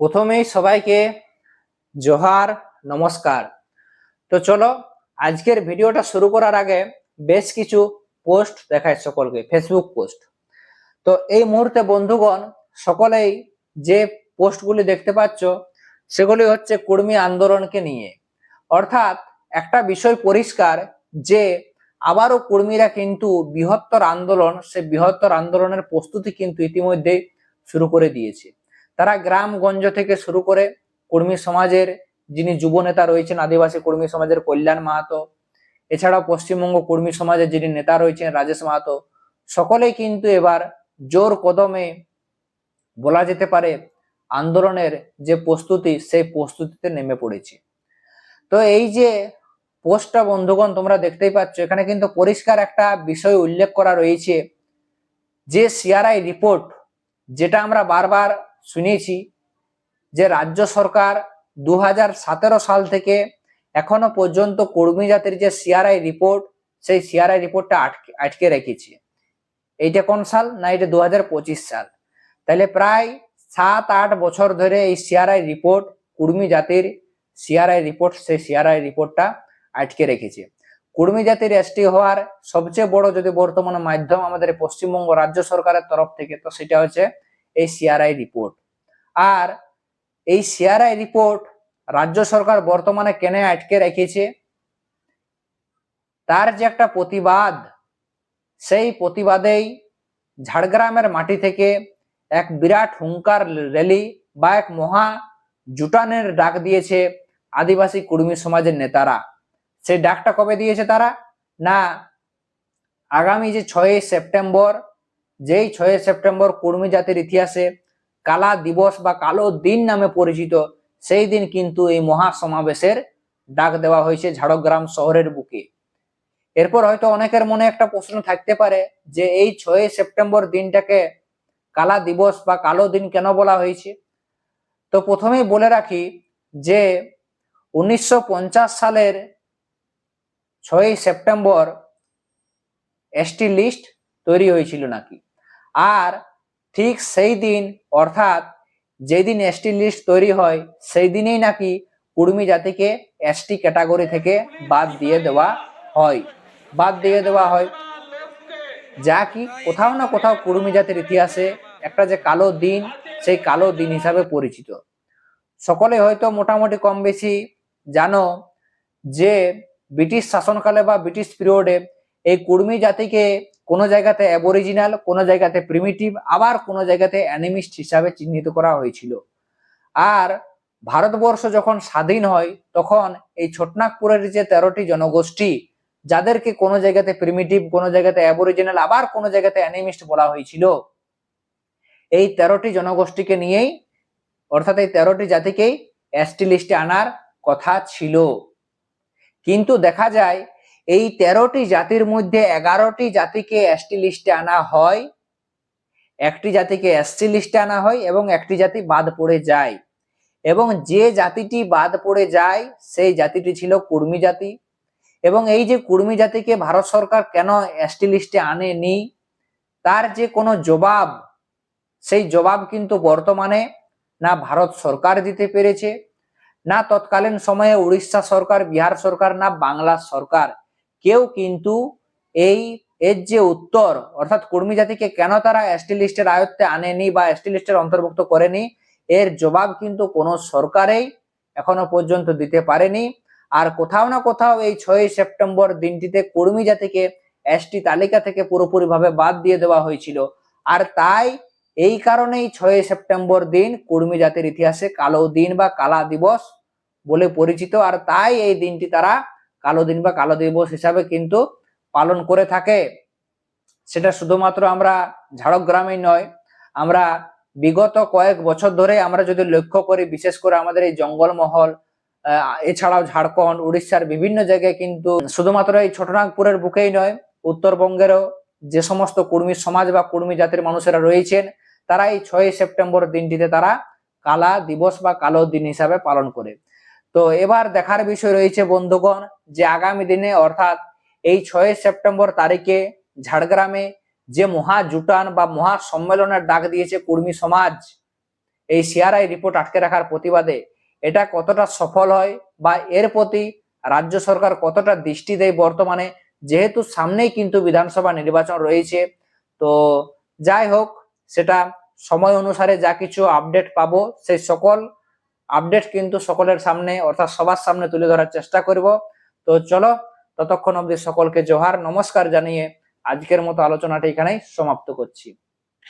প্রথমেই সবাইকে জোহার, নমস্কার। তো চলো, আজকের ভিডিওটা শুরু করার আগে বেশ কিছু পোস্ট দেখায় সকলকে ফেসবুক পোস্ট। তো এই মুহূর্তে বন্ধুগণ, সকলেই যে পোস্টগুলি দেখতে পাচ্ছ, সেগুলি হচ্ছে কর্মী আন্দোলনকে নিয়ে। অর্থাৎ একটা বিষয় পরিষ্কার যে, আবারও কর্মীরা কিন্তু বৃহত্তর আন্দোলন সে বৃহত্তর আন্দোলনের প্রস্তুতি কিন্তু ইতিমধ্যেই শুরু করে দিয়েছে। তারা গ্রামগঞ্জ থেকে শুরু করে কর্মী সমাজের যিনি যুব নেতা রয়েছেন, আদিবাসী কর্মী সমাজের কল্যাণ মাহাতো, এছাড়াও পশ্চিমবঙ্গ কর্মী সমাজের যিনি নেতা রয়েছেন, রাজেশ মাহাতো, সকলেই কিন্তু এবার জোর কদমে বলা যেতে পারে আন্দোলনের যে প্রস্তুতি, সেই প্রস্তুতিতে নেমে পড়েছে। তো এই যে পোস্টটা, বন্ধুগণ, তোমরা দেখতেই পাচ্ছ, এখানে কিন্তু পরিষ্কার একটা বিষয় উল্লেখ করা রয়েছে। যে সিআরআই রিপোর্ট, যেটা আমরা বারবার শুনেছি যে রাজ্য সরকার দু হাজার সতেরো সাল থেকে এখনও পর্যন্ত কর্মী জাতির যে সিআরআই রিপোর্ট, সেই সিআরআই রিপোর্টটা আটকে আটকে রেখেছে। এইটা কোন সাল না এটা দু পঁচিশ সাল? তাহলে প্রায় সাত আট বছর ধরে এই সিআরআই রিপোর্ট, কুর্মী জাতির সিআরআই রিপোর্ট, সেই সিআরআই রিপোর্টটা আটকে রেখেছে। কুর্মী জাতির এসটি হওয়ার সবচেয়ে বড় যদি বর্তমানে মাধ্যম আমাদের পশ্চিমবঙ্গ রাজ্য সরকারের তরফ থেকে, তো সেটা হচ্ছে এই সিআরআই রিপোর্ট আর এই সিআরআই রিপোর্ট রাজ্য সরকার বর্তমানে কেনে আটকে রেখেছে? তার যে একটা প্রতিবাদ, সেই প্রতিবাদেই ঝাড়গ্রামের মাটি থেকে এক বিরাট হুঙ্কার র্যালি বা এক মহা জুটানের ডাক দিয়েছে আদিবাসী কর্মী সমাজের নেতারা। সেই ডাকটা কবে দিয়েছে তারা? না, আগামী যে ছয়ই সেপ্টেম্বর যেই ছয়ই সেপ্টেম্বর কর্মী জাতির ইতিহাসে কালা দিবস বা কালো দিন নামে পরিচিত, সেই দিন কিন্তু এই মহা সমাবেশের ডাক দেওয়া হয়েছে ঝাড়গ্রাম শহরের বুকে। এরপর হয়তো অনেকের মনে একটা প্রশ্ন থাকতে পারে যে এই ছয়ই সেপ্টেম্বর দিনটাকে কালা দিবস বা কালো দিন কেন বলা হয়েছে? তো প্রথমেই বলে রাখি যে উনিশশো পঞ্চাশ সালের ছয়ই সেপ্টেম্বর এসটি লিস্ট তৈরি হয়েছিল নাকি? আর ঠিক সেই দিন, অর্থাৎ যেদিন এসটি লিস্ট তৈরি হয়, সেই দিনেই নাকি কুর্মী জাতিকে এসটি ক্যাটাগরি থেকে বাদ দিয়ে দেওয়া হয়। বাদ দিয়ে দেওয়া হয়। যা কি কোথাও না কোথাও কুর্মী জাতির ইতিহাসে একটা যে কালো দিন, সেই কালো দিন হিসাবে পরিচিত। সকলে হয়তো মোটামুটি কম বেশি জানো যে ব্রিটিশ শাসনকালে বা ব্রিটিশ পিরিয়ডে এই কুর্মী জাতিকে কোনো জায়গাতে অ্যাবরিজিনাল কোনো জায়গাতে প্রিমিটিভ আবার কোনো জায়গাতে অ্যানিমিস্ট হিসাবে চিহ্নিত করা হয়েছিল। আর ভারতবর্ষ যখন স্বাধীন হয়, তখন এই ছোটনাগপুরের যে তেরোটি জনগোষ্ঠী, যাদেরকে কোনো জায়গাতে প্রিমিটিভ কোনো জায়গাতে অ্যাবরিজিনাল আবার কোনো জায়গাতে অ্যানিমিস্ট বলা হয়েছিল, এই তেরোটি জনগোষ্ঠীকে নিয়েই, অর্থাৎ এই তেরোটি জাতিকেই এসটি লিস্টে আনার কথা ছিল। কিন্তু দেখা যায় এই তেরোটি জাতির মধ্যে এগারোটি জাতিকে এসটি লিস্টে আনা হয়। একটি জাতিকে এসটি লিস্টে আনা হয় এবং একটি জাতি বাদ পড়ে যায়। এবং যে জাতিটি বাদ পড়ে যায়, সেই জাতিটি ছিল কুর্মী জাতি। এবং এই যে কুর্মী জাতিকে ভারত সরকার কেন এসটি লিস্টে আনেনি, তার যে কোনো জবাব, সেই জবাব কিন্তু বর্তমানে না ভারত সরকার দিতে পেরেছে, না তৎকালীন সময়ে উড়িষ্যা সরকার, বিহার সরকার, না বাংলা সরকার। কেউ কিন্তু এই, এর যে উত্তর, অর্থাৎ কর্মী জাতিকে কেন তারা এসটি লিস্টের আয়ত্তে আনেনি বা এসটি লিস্টের অন্তর্ভুক্ত করেনি, এর জবাব কিন্তু কোনো সরকারেই এখনও পর্যন্ত দিতে পারেনি। আর কোথাও না কোথাও এই ছয়ই সেপ্টেম্বর দিনটিতে কর্মী জাতিকে এসটি তালিকা থেকে পুরোপুরিভাবে বাদ দিয়ে দেওয়া হয়েছিল। আর তাই এই কারণেই ছয়ই সেপ্টেম্বর দিন কর্মী জাতির ইতিহাসে কালো দিন বা কালা দিবস বলে পরিচিত। আর তাই এই দিনটি তারা কালো দিন বা কালো দিবস হিসাবে কিন্তু পালন করে থাকে। সেটা শুধুমাত্র আমরা ঝাড়গ্রামেই নয়, আমরা বিগত কয়েক বছর ধরে আমরা যদি লক্ষ্য করি, বিশেষ করে আমাদের এই জঙ্গলমহল এছাড়াও ঝাড়খণ্ড, উড়িষ্যার বিভিন্ন জায়গায় কিন্তু শুধুমাত্র এই ছোটনাগপুরের বুকেই নয়, উত্তরবঙ্গেরও যে সমস্ত কর্মী সমাজ বা কর্মী জাতির মানুষেরা রয়েছেন, তারা এই ছয়ই সেপ্টেম্বর দিনটিতে তারা কালা দিবস বা কালো দিন হিসাবে পালন করে। তো এবার দেখার বিষয় রয়েছে, বন্ধুগণ, যে আগামী দিনে, অর্থাৎ এই ছয় সেপ্টেম্বর তারিখে ঝাড়গ্রামে যে মহা জুটান বা মহা সম্মেলনের ডাক দিয়েছে কর্মী সমাজ, এই সিআরআই রিপোর্ট আটকে রাখার প্রতিবাদে, এটা কতটা সফল হয় বা এর প্রতি রাজ্য সরকার কতটা দৃষ্টি দেয় বর্তমানে? যেহেতু সামনেই কিন্তু বিধানসভা নির্বাচন রয়েছে, তো যাই হোক, সেটা সময় অনুসারে যা কিছু আপডেট পাবো, সেই সকল আপডেট কিন্তু সকলের সামনে, অর্থাৎ সবার সামনে তুলে ধরার চেষ্টা করব। তো চলো, ততক্ষণ অব্দি সকলকে জোহার, নমস্কার জানিয়ে আজকের মতো আলোচনাটা এখানেই সমাপ্ত করছি।